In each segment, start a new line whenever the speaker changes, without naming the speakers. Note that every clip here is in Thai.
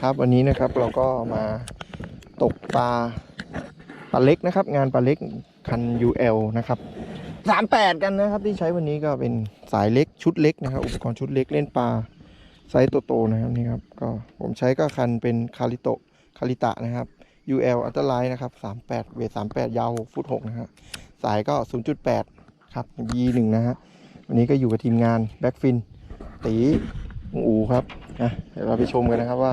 ครับวันนี้นะครับเราก็มาตกปลาปลาเล็กนะครับ งานปลาเล็กคัน UL นะครับ38 กันนะครับที่ใช้วันนี้ก็เป็นสายเล็กชุดเล็กนะครับ อุปกรณ์ชุดเล็กเล่นปลาไซส์โตๆนะครับนี่ครับก็ผมใช้ก็คันเป็นคาริโตคาริตะนะครับ UL อัลตร้าไลท์นะครับ38 เวท38 ยาว6ฟุต6นะครับสายก็ 0.8 ครับ Y1 นะฮะวันนี้ก็อยู่กับทีมงานแบ็กฟินตี ลุงอูครับนะเดี๋ยวเราไปชมกันนะครับว่า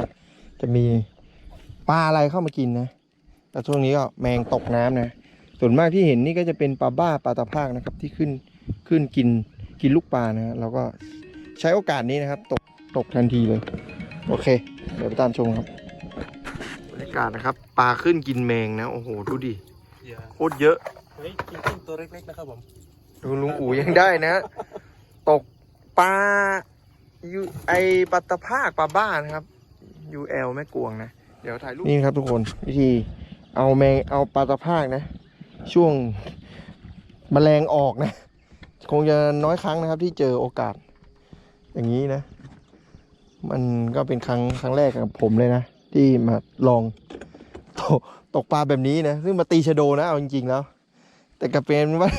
จะมีปลาอะไรเข้ามากินนะ แต่ช่วงนี้ก็แมงตกน้ำนะ ส่วนมากที่เห็นนี่ก็จะเป็นปลาบ้าปลาตะภาคนะครับที่ขึ้นขึ้นกินกินลูกปลานะฮะเราก็ใช้โอกาสนี้นะครับ ตกตกทันทีเลย โอเค เดี๋ยวไปตามชมครับบรรยากาศนะครับปลาขึ้นกินแมงนะโอ้โหดูดิโคตรเยอะ
เฮ้ยจริงๆตัวเล็กๆนะครับผม
ดูลุงอูยังได้นะ ตกปลา ยูไอปลาตะภาคปลาบ้านะครับ UL แม่กวงนะ เดี๋ยวถ่ายรูปนี่ครับทุกคนวิธีเอาแมงเอาปลาตะภาคนะ ช่วงแมลงออกนะ คงจะน้อยครั้งนะครับ ที่เจอโอกาส อย่างนี้นะ มันก็เป็นครั้งครั้งแรกกับผมเลยนะ ที่มาลองตกตกปลาแบบนี้นะ ซึ่งมาตีชะโดนะเอาจริงๆแล้ว แต่ก็เป็นว่า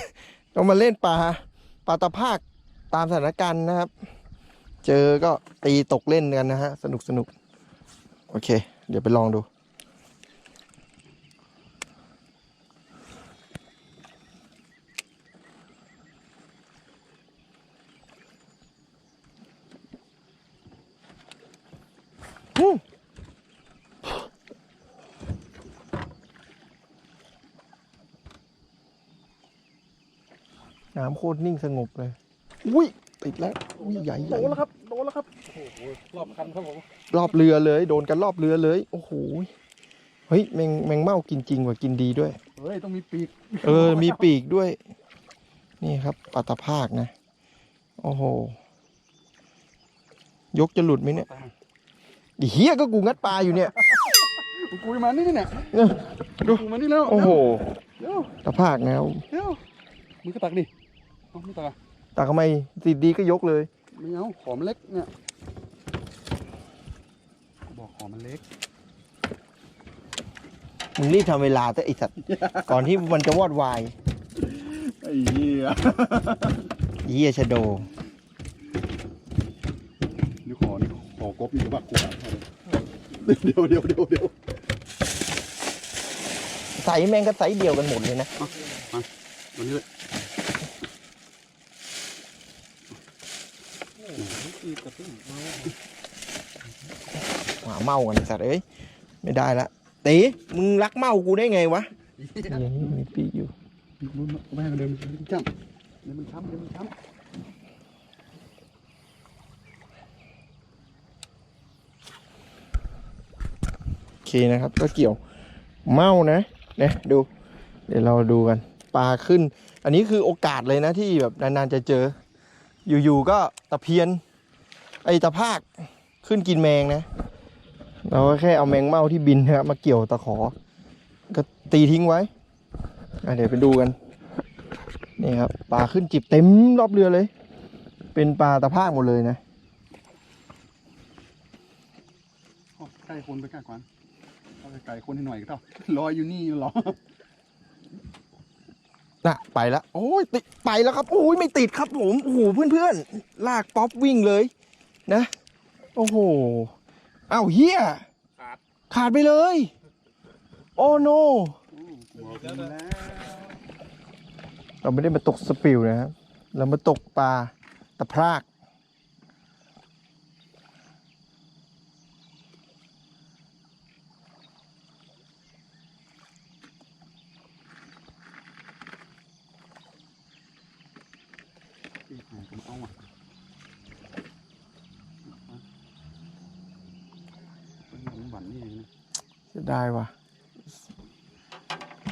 ต้องมาเล่นปลาปลาตะภาคตามสถานการณ์นะครับ เจอก็ตีตกเล่นกันนะฮะ สนุกสนุกโอเค เดี๋ยวไปลองดู น้ำโคตรนิ่งสงบเลย อุ้ย ติดแล้วอุ้ยใหญ่ใหญ่
แล้วครับ ดนแล้วครับโอ้โหรอบคันครับผม
รอบเรือเลย โดนกันรอบเรือเลย โอ้โหเฮ้ยแมงแมงเม่ากินจริงกว่ากินดีด้วย
เฮ้ยต้องมีปีก
เออ มีปีกด้วย นี่ครับปลาตะภาคนะ โอ้โห ยกจะหลุดไหมเนี่ยไอ้เฮียก็กูงัดปลาอยู่เนี่ย
กูมานี่นี่เนี่ย
เนี่ยดู
กูมานี่แล้ว
โอ้โห
เร็ว
ตะภาคนะ
เร็วเร็วมึงก็ตักดิเอาไม่ตักอะ
แต่ทำไมติดดีก็ยกเลย
ไม่เอาขอมันเล็กเนี่ย บอกขอมันเล็ก
มึงรีบทำเวลาแต่ไอสัตว์ ก่อนที่มันจะวอดวาย
ไอ้เหี้ย
เฮียชะโด
เดี๋ยวขอนี่ขอกบนี่บักกูอะเดี๋ยวเดี๋ยวเดี๋ยวเดี๋ยว
ใส่แมงก็ใส่เดียวกันหมดเลยนะ
วันนี้เลย
หมาเมากันไอ้สัตว์เอ้ยไม่ได้ละตีมึงรักเมากูได้ไงวะยังมีปีกอยู่
มันแม่งเดินมันจ้ำเดินมันช้ำเดินมันช้ำ
โอเคนะครับก็เกี่ยวเมานะเนี่ยดู เดี๋ยวเราดูกันปลาขึ้น อันนี้คือโอกาสเลยนะที่แบบนานๆจะเจอ อยู่ๆก็ตะเพียน ไอตะภาคขึ้นกินแมงนะ เราก็แค่เอาแมงเม่าที่บินนะครับมาเกี่ยวตะขอ ก็ตีทิ้งไว้อะเดี๋ยวไปดูกัน นี่ครับปลาขึ้นจิบเต็มรอบเรือเลย เป็นปลาตะภาคหมดเลยนะ
โอ้ใกล้คนไปใกล้กว่าเอาไปไกลคนให้หน่อยก็เท่าลอยอยู่นี่เหรอ
น่ะไปแล้วโอ้ยติดไปแล้วครับโอ้ยไม่ติดครับผมโอ้โหเพื่อนๆลากป๊อปวิ่งเลย นะ โอ้โห อ้าวเฮีย
ขาด
ขาดไปเลย โอ้โน
บอกแล้ว
เราไม่ได้มาตกสปิลนะครับ เรามาตกปลาตะพราก
ผมเอาอะเป็นหวานนี่เองนะ
จะ ได้วะ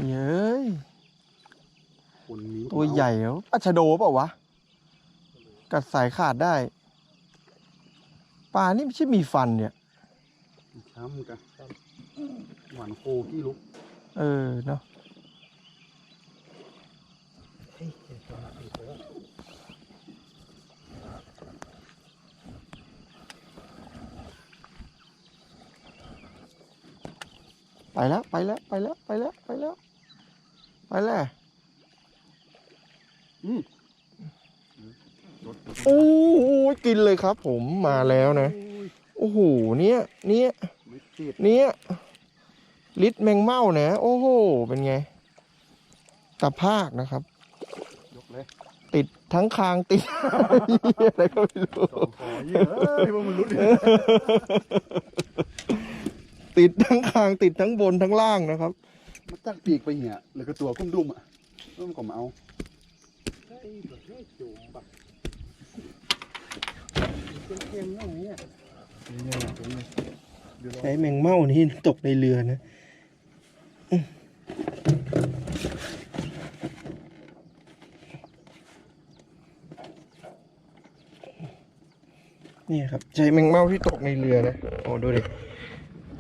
เย้ย
คนนี้
ตัวใหญ่แล้วปลาชะโดเปล่าวะ กัดสายขาดได้ ปลานี่ไม่ใช่มีฟันเนี่ย
ช้ำกันหวานโคที่ลุก
เออ เนาะ ไปแล้วไปแล้วไปแล้วไปแล้วไปแล้วไปแล้ว
อืมรถ
โอ้โหกินเลยครับ ผมมาแล้วนะ
โอ้ย
โอ้โหเนี่ยเนี่ย
ไม่ติด
เนี่ยลิตรแมงเม่าเนี่ยโอ้โหเป็นไงตะภาคนะครับ
ยกเลย
ติดทั้งคางติดอะไรก็ไม่รู้ ติดทั้งคางติดทั้งบนทั้งล่างนะครับ
มันตั้งปีกไปเหี้ยแล้วก็ตัวกุ้มดุมอะแล้วมันก็มาเอา
เค็มๆอย่างเงี้ย
เนี่ยตรงนี้เดี๋ยวรอ
ใช้แมงเม่านี่ตกในเรือนะอื้อนี่ครับใช้แมงเม่าที่ตกในเรือนะโอ้ดูดิ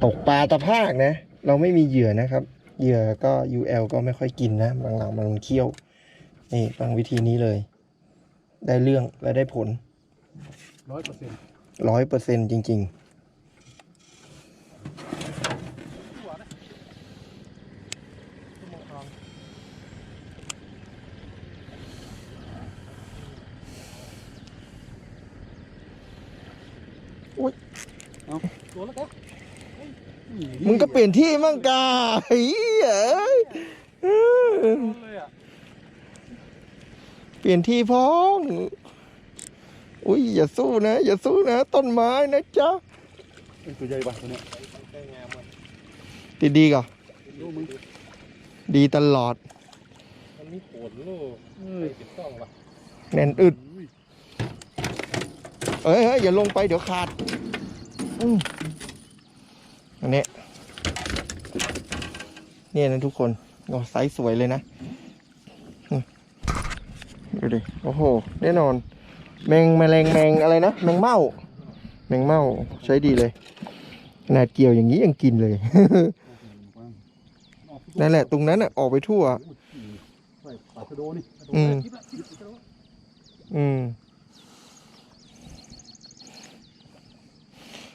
ตกปลาตะภาคนะ เราไม่มีเหยื่อนะครับ เหยื่อก็ UL ก็ไม่ค่อยกินนะหลังๆมันเคี้ยว นี่ฟังวิธีนี้เลย ได้เรื่องและได้ผล
ร้อยเปอร์เซ็นต์
ร้อยเปอร์เซ็นจริง ๆ
ตัวแล้วก็
มึงก็เปลี่ยนที่มั่งกาเฮ้ยเอ้ยเออ
เลยอะ
เปลี่ยนที่พ้องอุ้ยอย่าสู้นะ อย่าสู้นะ ต้นไม้นะจ๊ะ
ไอ้ตัวใหญ่ป่ะตัวเนี้ย
ได้งามอะ
ดีดีๆก่อน
ดูมึง
ดีตลอด
มันมีผลลูกใส่ติดต้องว่ะ
แน่นอึด
อุ้ย
เอ้ยเฮ้ยอย่าลงไปเดี๋ยวขาดอืม อันนี้เนี่ยนะทุกคนโอ้ไซส์สวยเลยนะดูดิโอ้โหแน่นอน แมงแมลงแมงอะไรนะแมงเม่าแมงเม่าใช้ดีเลยขนาดเกี่ยวอย่างนี้ยังกินเลยนั่นแหละ ตรงนั้นอะออกไปทั่วอืมอืม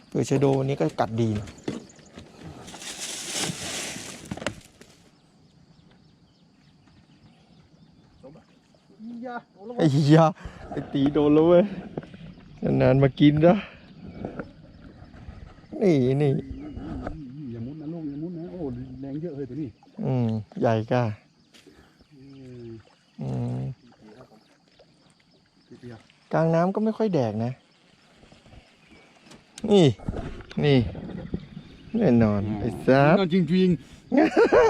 เปิดชโดนนี้ก็กัดดีนะ
ยาโอ้แล้ว
ไอ้ยาไอ้ตีโดนแล้วเว้ยนานๆมากินนะนี่นี่
อย่ามุดนะลูกอย่ามุดนะโอ้แรงเยอะเลยตัวนี้
อืมใหญ่ก้า
อืม
อืม
เปียก
กลางน้ำก็ไม่ค่อยแดกนะ นี่ นี่ แน่นอนไอ้ซับ
นอนจริงจริง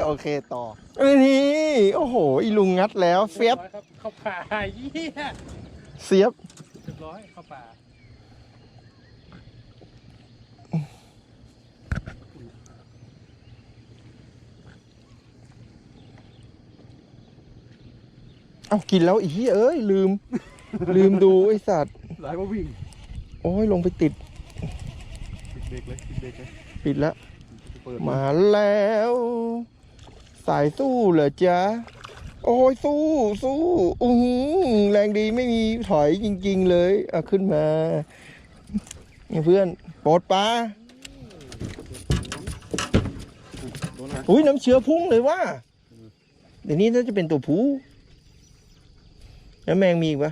โอเคต่อเอ้ยนี่ โอ้โห อีลุงงัดแล้วเฟียบ
ครับเข้าป่าเยี่ย
เสียบ
เรียบร้อยเข้าป่า
เอากินแล้วอีเอ้ย ลืม ลืมดูไอสัตว์
หลายว่าวิ่ง
โอ้ยลงไปติด
ติดเบรกเลยติดเบรกเลย
ปิดแล้ว
เปิด
มาแล้ว สายสู้เหรอจ๊ะ โอ้ยสู้สู้อือหือแรงดีไม่มีถอยจริง ๆ เลยเอาขึ้นมานี่เพื่อนโปรดปลา
โดนนะ
อุ้ยน้ำเชื้อพุ่งเลยว่าเดี๋ยวนี้น่าจะเป็นตัวผู้แล้วแมงมีอีกปะ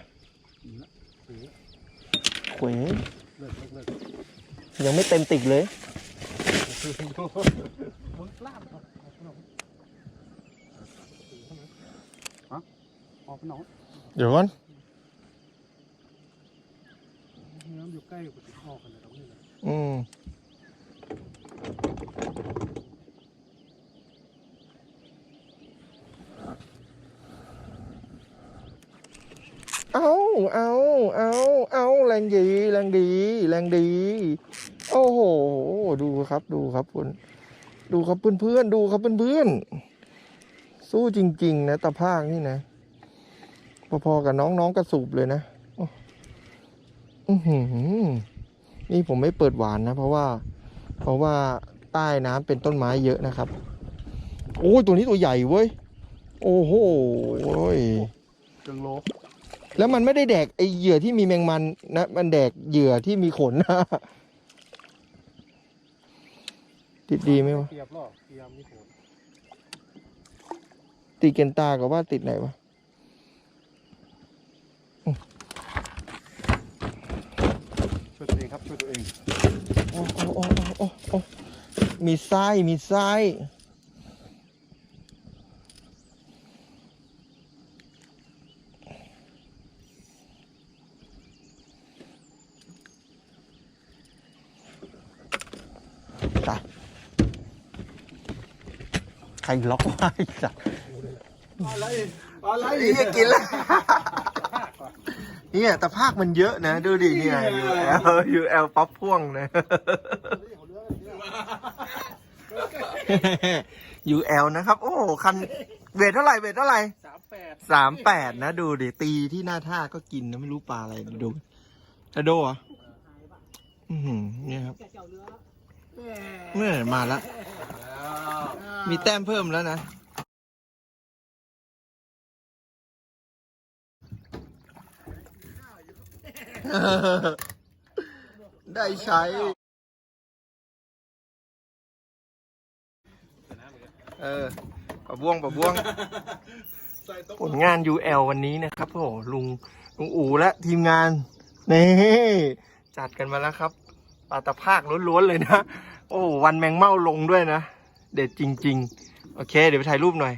เขว
เลิกเลิกเลิก
ยังไม่เต็มติกเลย
มึงกล้ามเอาเอาขนม
ออก ไปนอน
เดี๋ยวก่อน
น้ำอยู่ใกล้กับติดคอกันเลยตรงนี้เลย
อืมเอาเอาเอาเอาแรงดีแรงดีแรงดีโอ้โห ดูครับ ดูครับคุณดูครับเพื่อนๆ ดูครับเพื่อนๆ สู้จริง ๆ นะตาภาคนี่นะ พอๆ กับน้องๆกระสูบเลยนะโอ้อื้อหือนี่ผมไม่เปิดหวานนะ เพราะว่า เพราะว่าใต้น้ำเป็นต้นไม้เยอะนะครับ โอ้ยตัวนี้ตัวใหญ่เว้ย โอ้โหโอ้ย
เครื่องโล
แล้วมันไม่ได้แดกไอเหยื่อที่มีแมงมันนะ มันแดกเหยื่อที่มีขนนะ ติดดีไหมวะ
เทียบรอบเทียมนี่โหด
ติดเกนตากับว่าติดไหนวะ
ช่วยตัวเองครับช่วยตัวเอง
โอ้โอ้โอ้โอ้โอ้มีไส้มีไส้ ใครล็อกไว้สัตว์
อะไรอะไร
นี่กินแล้วเนี่ยแต่ภาคมันเยอะนะ ดูดิเนี่ย UL UL ป๊อปพ่วงนะ UL นะครับ โอ้คันเวทเท่าไหร่เวทเท่าไหร่
สามแปด
สามแปดนะ ดูดิตีที่หน้าท่าก็กินนะไม่รู้ปลาอะไรดูชะโดเหรอะอือหือเนี่ยครับเนี่ยมาแล้ว มีแต้มเพิ่มแล้วนะ ได้ใช้เออปะบ้วงปะบ้วง ผลงาน UL วันนี้นะครับโอ้โหลุงลุงอู๋และทีมงานนี่จัดกันมาแล้วครับปลาตะภาคล้วนๆเลยนะ โอ้โหวันแมงเม่าลงด้วยนะ เด็ดจริง ๆ โอเค เดี๋ยวไปถ่ายรูปหน่อย